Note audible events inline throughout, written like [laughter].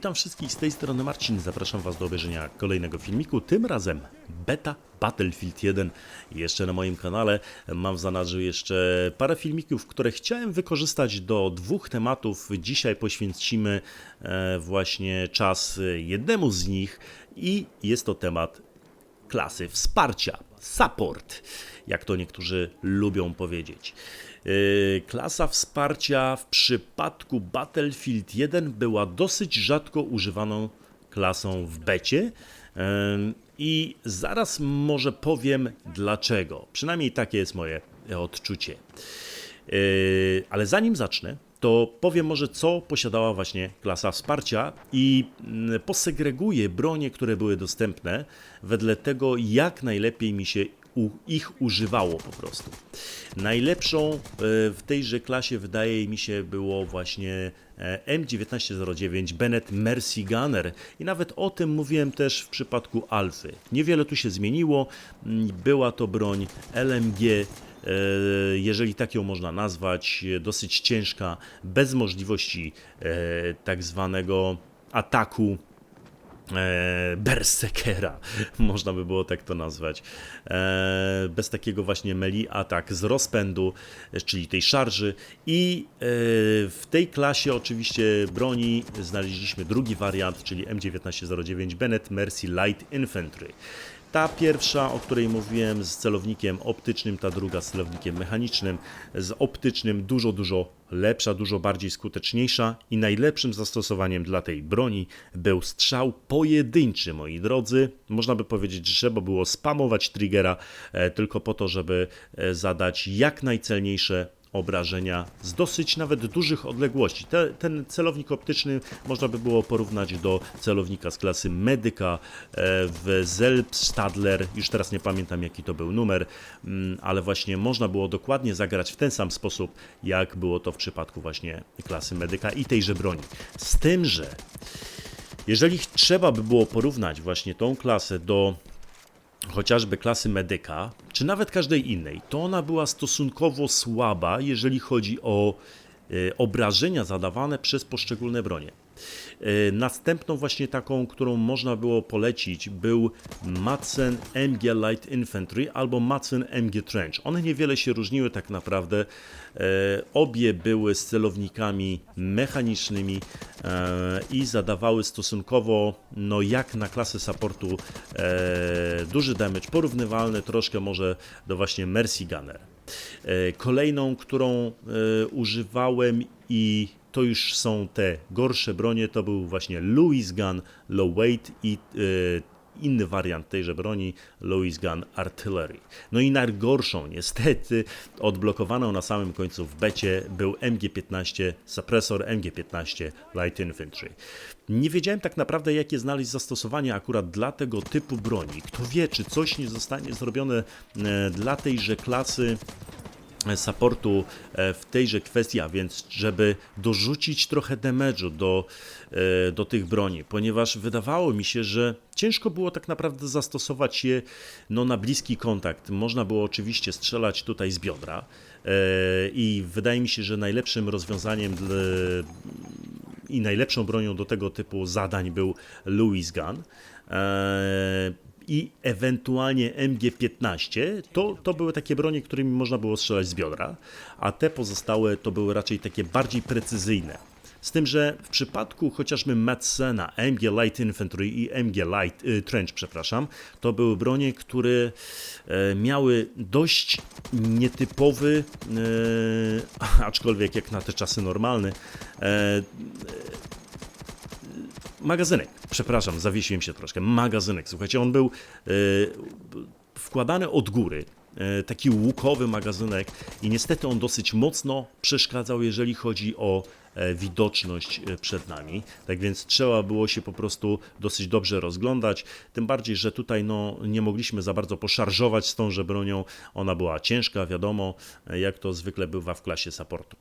Witam wszystkich z tej strony Marcin. Zapraszam Was do obejrzenia kolejnego filmiku. Tym razem beta Battlefield 1 jeszcze na moim kanale. Mam w zanadrzu jeszcze parę filmików, które chciałem wykorzystać do dwóch tematów. Dzisiaj poświęcimy e, właśnie czas jednemu z nich i jest to temat klasy wsparcia, support, jak to niektórzy lubią powiedzieć. Yy, Klasa wsparcia w przypadku Battlefield 1 była dosyć rzadko używaną klasą w becie. I zaraz może powiem dlaczego. Przynajmniej takie jest moje odczucie. Yy, Ale zanim zacznę, to powiem może, co posiadała właśnie klasa wsparcia i mm, posegreguję bronie, które były dostępne, wedle tego, jak najlepiej mi się u, ich używało po prostu. Najlepszą e, w tejże klasie wydaje mi się było właśnie e, M1909 Bennett Mercy Gunner i nawet o tym mówiłem też w przypadku Alfy. Niewiele tu się zmieniło, Mm, była to broń LMG e, jeżeli tak ją można nazwać, dosyć ciężka, bez możliwości tak zwanego ataku berserkera, [laughs] można by było tak to nazwać. E, bez takiego właśnie melee atak z rozpędu, e, czyli tej szarży i e, w tej klasie oczywiście broni znaleźliśmy drugi wariant, czyli M1909 Bennett Mercy Light Infantry. Ta pierwsza, o której mówiłem, z celownikiem optycznym, ta druga z celownikiem mechanicznym, z optycznym dużo, dużo lepsza, dużo bardziej skuteczniejsza i najlepszym zastosowaniem dla tej broni był strzał pojedynczy, moi drodzy. Można by powiedzieć, że trzeba było spamować triggera e, tylko po to, żeby e, zadać jak najcelniejsze obrażenia z dosyć nawet dużych odległości. Te, ten celownik optyczny można by było porównać do celownika z klasy Medyka e, w Zelbstadler, już teraz nie pamiętam jaki to był numer, mm, ale właśnie można było dokładnie zagrać w ten sam sposób, jak było to w przypadku właśnie klasy Medyka i tejże broni. Z tym, że jeżeli trzeba by było porównać właśnie tą klasę do chociażby klasy medyka, czy nawet każdej innej, to ona była stosunkowo słaba, jeżeli chodzi o e, obrażenia zadawane przez poszczególne bronie. E, Następną właśnie taką, którą można było polecić, był Madsen MG Light Infantry albo Madsen MG Trench. One niewiele się różniły tak naprawdę. E, Obie były z celownikami mechanicznymi e, i zadawały stosunkowo, no jak na klasę supportu, duży damage, porównywalny troszkę może do właśnie Mercy Gunner. Kolejną, którą używałem i to już są te gorsze bronie, to był właśnie Louis Gun Low Weight i e, inny wariant tejże broni, Louis Gun Artillery. No i najgorszą niestety, odblokowaną na samym końcu w becie był MG-15, suppressor MG-15 Light Infantry. Nie wiedziałem tak naprawdę, jakie znaleźć zastosowanie akurat dla tego typu broni. Kto wie, czy coś nie zostanie zrobione e, dla tejże klasy supportu e, w tejże kwestii, a więc żeby dorzucić trochę damage'u do, e, do tych broni, ponieważ wydawało mi się, że ciężko było tak naprawdę zastosować je no, na bliski kontakt. Można było oczywiście strzelać tutaj z biodra e, i wydaje mi się, że najlepszym rozwiązaniem dla, i najlepszą bronią do tego typu zadań był Louis Gun i ewentualnie MG-15, to, to były takie bronie, którymi można było strzelać z biodra, a te pozostałe to były raczej takie bardziej precyzyjne. Z tym, że w przypadku chociażby Madsena, MG Light Infantry i MG Light y, Trench, przepraszam, to były bronie, które e, miały dość nietypowy, e, [laughs] aczkolwiek jak na te czasy normalny, e, magazynek. Przepraszam, zawiesiłem się troszkę. Magazynek. Słuchajcie, on był e, wkładany od góry. e, Taki łukowy magazynek, i niestety on dosyć mocno przeszkadzał, jeżeli chodzi o e, widoczność przed nami. Tak więc trzeba było się po prostu dosyć dobrze rozglądać. Tym bardziej, że tutaj no, nie mogliśmy za bardzo poszarżować z tąże bronią. Ona była ciężka, wiadomo, jak to zwykle bywa w klasie supportu.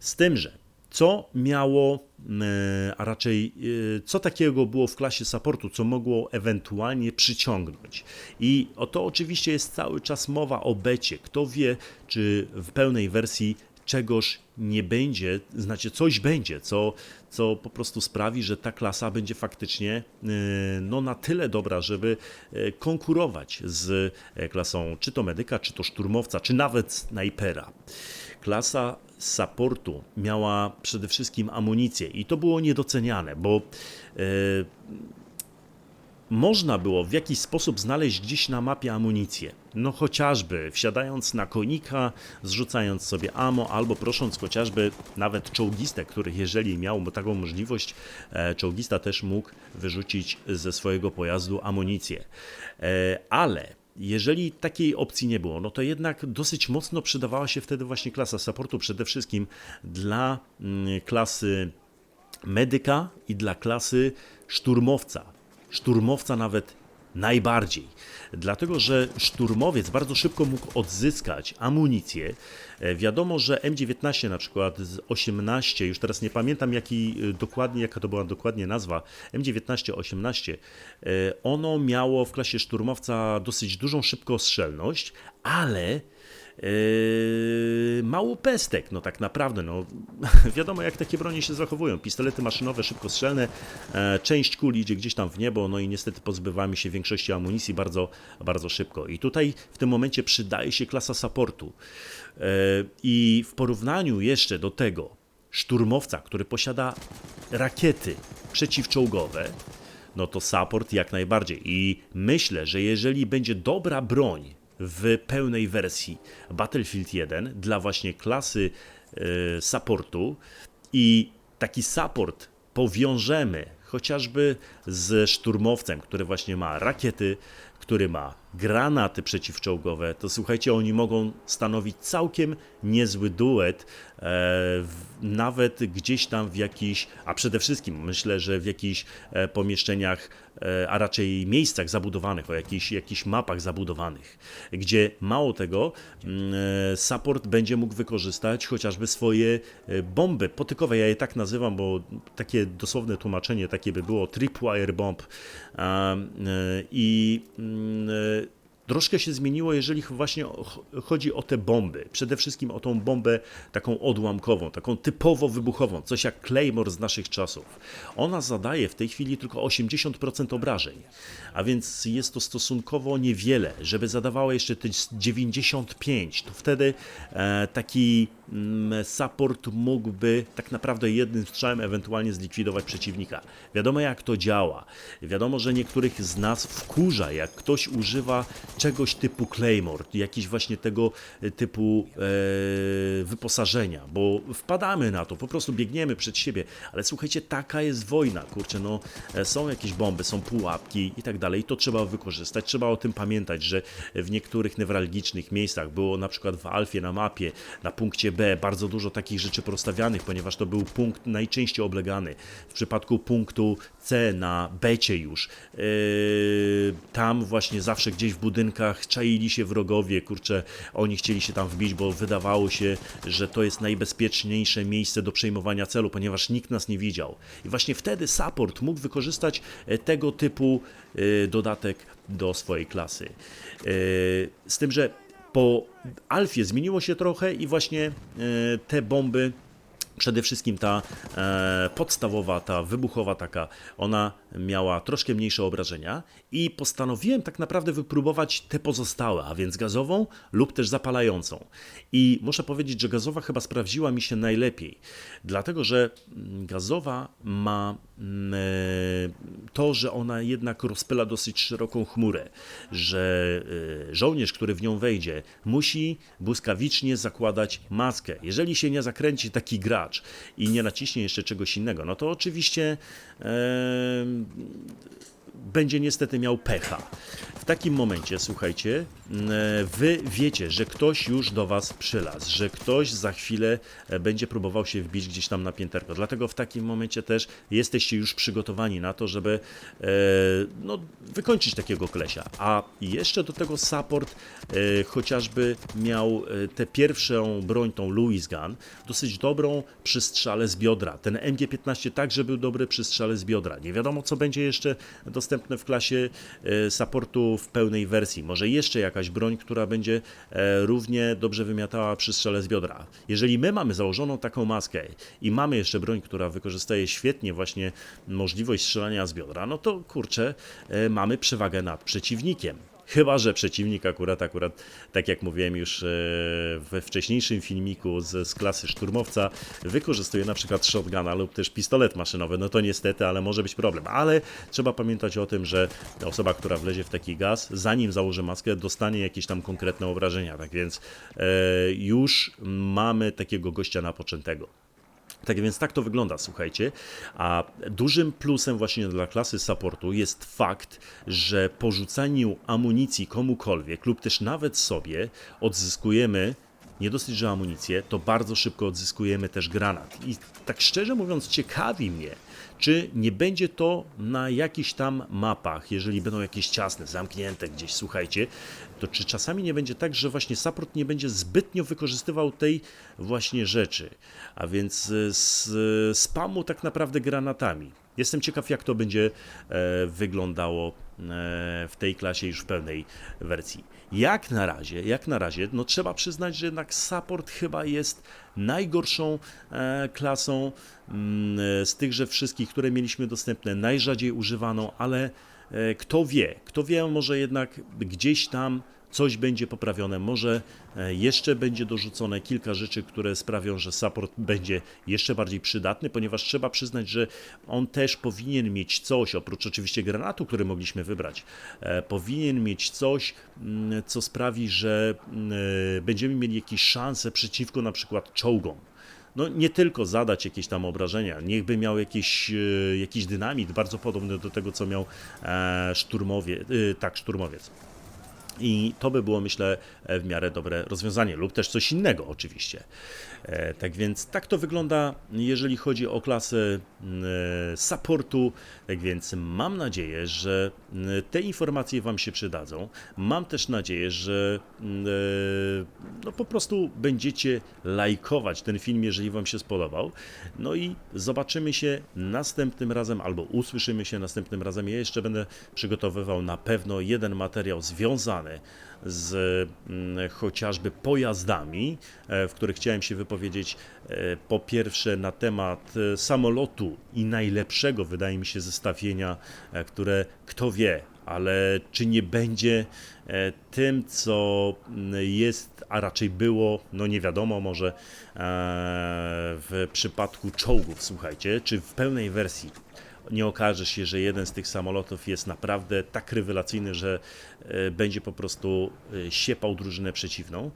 Z tym, że co miało, e, a raczej e, co takiego było w klasie supportu, co mogło ewentualnie przyciągnąć. I o to oczywiście jest cały czas mowa o becie. Kto wie, czy w pełnej wersji czegoś nie będzie, znaczy coś będzie, co, co po prostu sprawi, że ta klasa będzie faktycznie e, no, na tyle dobra, żeby konkurować z klasą czy to medyka, czy to szturmowca, czy nawet snajpera. Klasa supportu miała przede wszystkim amunicję i to było niedoceniane, bo e, można było w jakiś sposób znaleźć gdzieś na mapie amunicję. No chociażby wsiadając na konika, zrzucając sobie amo, albo prosząc chociażby nawet czołgistę, który jeżeli miał taką możliwość, e, czołgista też mógł wyrzucić ze swojego pojazdu amunicję. E, ale jeżeli takiej opcji nie było, no to jednak dosyć mocno przydawała się wtedy właśnie klasa supportu, przede wszystkim dla mm, klasy medyka i dla klasy szturmowca. Szturmowca nawet najbardziej. Dlatego, że szturmowiec bardzo szybko mógł odzyskać amunicję. E, Wiadomo, że M19 na przykład z 18, już teraz nie pamiętam jaki e, dokładnie, jaka to była dokładnie nazwa, M19-18, e, ono miało w klasie szturmowca dosyć dużą szybkostrzelność, ale mało pestek, no tak naprawdę, no. [laughs] Wiadomo jak takie broni się zachowują, pistolety maszynowe szybkostrzelne, e, część kuli idzie gdzieś tam w niebo, no i niestety pozbywamy się większości amunicji bardzo, bardzo szybko. I tutaj w tym momencie przydaje się klasa supportu. E, i w porównaniu jeszcze do tego szturmowca, który posiada rakiety przeciwczołgowe, no to support jak najbardziej. I myślę, że jeżeli będzie dobra broń w pełnej wersji. Battlefield 1 dla właśnie klasy e, supportu. I taki support powiążemy chociażby z szturmowcem, który właśnie ma rakiety, który ma granaty przeciwczołgowe, to słuchajcie, oni mogą stanowić całkiem niezły duet, e, w, nawet gdzieś tam w jakichś, a przede wszystkim myślę, że w jakichś e, pomieszczeniach, a raczej miejscach zabudowanych, o jakichś, jakichś mapach zabudowanych, gdzie mało tego, mm, e, support będzie mógł wykorzystać chociażby swoje e, bomby potykowe, ja je tak nazywam, bo takie dosłowne tłumaczenie takie by było tripwire bomb. E, i mm, e, Troszkę się zmieniło, jeżeli właśnie ch- chodzi o te bomby. Przede wszystkim o tą bombę taką odłamkową, taką typowo wybuchową, coś jak Claymore z naszych czasów. Ona zadaje w tej chwili tylko 80% obrażeń, a więc jest to stosunkowo niewiele. Żeby zadawała jeszcze te 95, to wtedy e, taki mm, support mógłby tak naprawdę jednym strzałem ewentualnie zlikwidować przeciwnika. Wiadomo jak to działa. Wiadomo, że niektórych z nas wkurza, jak ktoś używa czegoś typu Claymore, jakiś właśnie tego e, typu e, wyposażenia, bo wpadamy na to, po prostu biegniemy przed siebie, ale słuchajcie, taka jest wojna, kurczę, no e, są jakieś bomby, są pułapki i tak dalej, to trzeba wykorzystać, trzeba o tym pamiętać, że w niektórych newralgicznych miejscach było na przykład w Alfie na mapie, na punkcie B, bardzo dużo takich rzeczy porozstawianych, ponieważ to był punkt najczęściej oblegany. W przypadku punktu C na becie już, yy, tam właśnie zawsze gdzieś w budynkach czaili się wrogowie, kurczę, oni chcieli się tam wbić, bo wydawało się, że to jest najbezpieczniejsze miejsce do przejmowania celu, ponieważ nikt nas nie widział. I właśnie wtedy support mógł wykorzystać e, tego typu e, dodatek do swojej klasy. E, Z tym, że po Alfie zmieniło się trochę i właśnie te bomby Przede wszystkim ta e, podstawowa, ta wybuchowa taka, ona miała troszkę mniejsze obrażenia i postanowiłem tak naprawdę wypróbować te pozostałe, a więc gazową lub też zapalającą. I muszę powiedzieć, że gazowa chyba sprawdziła mi się najlepiej, dlatego że mm, gazowa ma mm, e, to, że ona jednak rozpyla dosyć szeroką chmurę, że e, żołnierz, który w nią wejdzie, musi błyskawicznie zakładać maskę. Jeżeli się nie zakręci taki gracz i nie naciśnie jeszcze czegoś innego, no to oczywiście będzie niestety miał pecha. W takim momencie, słuchajcie, e, wy wiecie, że ktoś już do was przylazł, że ktoś za chwilę e, będzie próbował się wbić gdzieś tam na pięterko. Dlatego w takim momencie też jesteście już przygotowani na to, żeby e, no, wykończyć takiego klesia. A jeszcze do tego support e, chociażby miał tę pierwszą broń, tą Louis Gun, dosyć dobrą przy strzale z biodra. Ten MG-15 także był dobry przy strzale z biodra. Nie wiadomo, co będzie jeszcze dostawał dostępne w klasie e, supportu w pełnej wersji. Może jeszcze jakaś broń, która będzie e, równie dobrze wymiatała przy z biodra. Jeżeli my mamy założoną taką maskę i mamy jeszcze broń, która wykorzystuje świetnie właśnie możliwość strzelania z biodra, no to kurczę, e, mamy przewagę nad przeciwnikiem. Chyba, że przeciwnik akurat, akurat, tak jak mówiłem już e, we wcześniejszym filmiku z, z klasy szturmowca, wykorzystuje na przykład shotguna lub też pistolet maszynowy. No to niestety, ale może być problem. Ale trzeba pamiętać o tym, że osoba, która wlezie w taki gaz, zanim założy maskę, dostanie jakieś tam konkretne obrażenia. Tak więc e, już mamy takiego gościa napoczętego. Tak więc tak to wygląda, słuchajcie. A dużym plusem właśnie dla klasy supportu jest fakt, że po rzucaniu amunicji komukolwiek lub też nawet sobie odzyskujemy nie dosyć, że amunicję, to bardzo szybko odzyskujemy też granat. I tak szczerze mówiąc, ciekawi mnie, czy nie będzie to na jakichś tam mapach, jeżeli będą jakieś ciasne, zamknięte gdzieś, słuchajcie, to czy czasami nie będzie tak, że właśnie support nie będzie zbytnio wykorzystywał tej właśnie rzeczy, a więc z spamu tak naprawdę granatami. Jestem ciekaw, jak to będzie e, wyglądało w tej klasie już w pełnej wersji. Jak na razie, jak na razie, no trzeba przyznać, że jednak support chyba jest najgorszą e, klasą mm, e, z tychże wszystkich, które mieliśmy dostępne, najrzadziej używaną, ale e, kto wie, kto wie, może jednak gdzieś tam coś będzie poprawione, może e, jeszcze będzie dorzucone kilka rzeczy, które sprawią, że support będzie jeszcze bardziej przydatny, ponieważ trzeba przyznać, że on też powinien mieć coś, oprócz oczywiście granatu, który mogliśmy wybrać, e, powinien mieć coś, mm, co sprawi, że mm, e, będziemy mieli jakieś szanse przeciwko na przykład czołgom no nie tylko zadać jakieś tam obrażenia, niechby miał jakiś, jakiś dynamit bardzo podobny do tego, co miał e, szturmowie, e, tak, szturmowiec. I to by było, myślę, w miarę dobre rozwiązanie, lub też coś innego, oczywiście. E, Tak więc tak to wygląda, jeżeli chodzi o klasę mm, e, supportu. Tak więc mam nadzieję, że te informacje Wam się przydadzą. Mam też nadzieję, że e, no po prostu będziecie lajkować ten film, jeżeli Wam się spodobał. No i zobaczymy się następnym razem, albo usłyszymy się następnym razem. Ja jeszcze będę przygotowywał na pewno jeden materiał związany z mm, chociażby pojazdami, e, w których chciałem się wypowiedzieć e, po pierwsze na temat e, samolotu i najlepszego, wydaje mi się, zestawienia, które kto wie, ale czy nie będzie tym, co mm, jest, a raczej było, no nie wiadomo, może w przypadku czołgów, słuchajcie, czy w pełnej wersji nie okaże się, że jeden z tych samolotów jest naprawdę tak rewelacyjny, że e, będzie po prostu e, siepał drużynę przeciwną.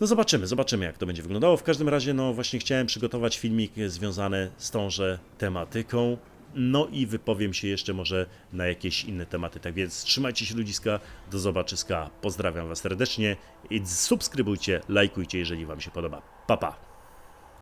No zobaczymy, zobaczymy jak to będzie wyglądało. W każdym razie, no właśnie chciałem przygotować filmik związany z tąże tematyką. No i wypowiem się jeszcze może na jakieś inne tematy. Tak więc trzymajcie się ludziska, do zobaczyska. Pozdrawiam Was serdecznie i subskrybujcie, lajkujcie, jeżeli Wam się podoba. Pa pa!